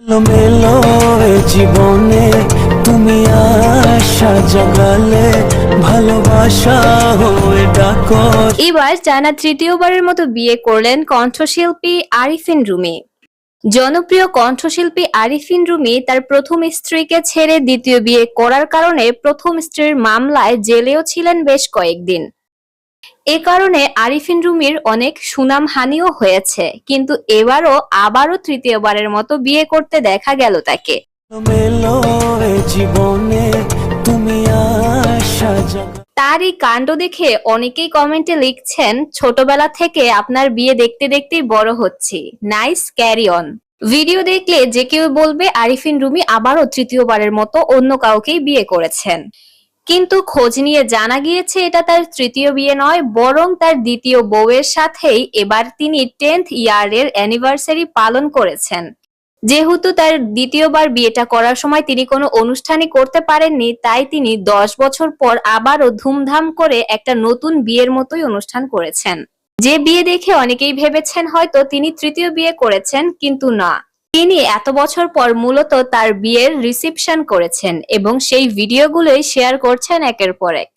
মেলো জীবনে তুমি আশা জাগালে, ভালোবাসা হয়ে ডাকো। এবার টানা তৃতীয়বারের মতো বিয়ে করলেন কণ্ঠশিল্পী আরিফিন রুমি। জনপ্রিয় কণ্ঠশিল্পী আরিফিন রুমি তার প্রথম স্ত্রীকে ছেড়ে দ্বিতীয় বিয়ে করার কারণে প্রথম স্ত্রীর মামলায় জেলেও ছিলেন বেশ কয়েকদিন। এ কারণে আরিফিন রুমির অনেক সুনাম হানিও হয়েছে কিন্তু এবারও আবারও তৃতীয়বারের মতো বিয়ে করতে দেখা গেল তাকে। মেলো জীবনে তুমি আশা তার এই কাণ্ড দেখে অনেকেই কমেন্টে লিখছেন ছোটবেলা থেকে আপনার বিয়ে দেখতে দেখতেই বড় হচ্ছি। Nice carry on. ভিডিও দেখলে যে কেউ বলবে আরিফিন রুমি আবারও তৃতীয়বারের মতো অন্য কাউকেই বিয়ে করেছেন। কিন্তু খোঁজ নিয়ে জানা গিয়েছে এটা তার তৃতীয় বিয়ে নয়, বরং তার দ্বিতীয় বউয়ের সাথেই এবার তিনি টেন্থ ইয়ারের অ্যানিভার্সারি পালন করেছেন। যেহেতু তার দ্বিতীয়বার বিয়েটা করার সময় তিনি কোনো অনুষ্ঠানই করতে পারেননি, তাই তিনি দশ বছর পর আবারও ধুমধাম করে একটা নতুন বিয়ের মতোই অনুষ্ঠান করেছেন। যে বিয়ে দেখে অনেকেই ভেবেছেন হয়তো তিনি তৃতীয় বিয়ে করেছেন, কিন্তু না। তিনি এত বছর পর মূলত তার বিয়ের রিসিপশন করেছেন এবং সেই ভিডিওগুলোই শেয়ার করছেন একের পর এক।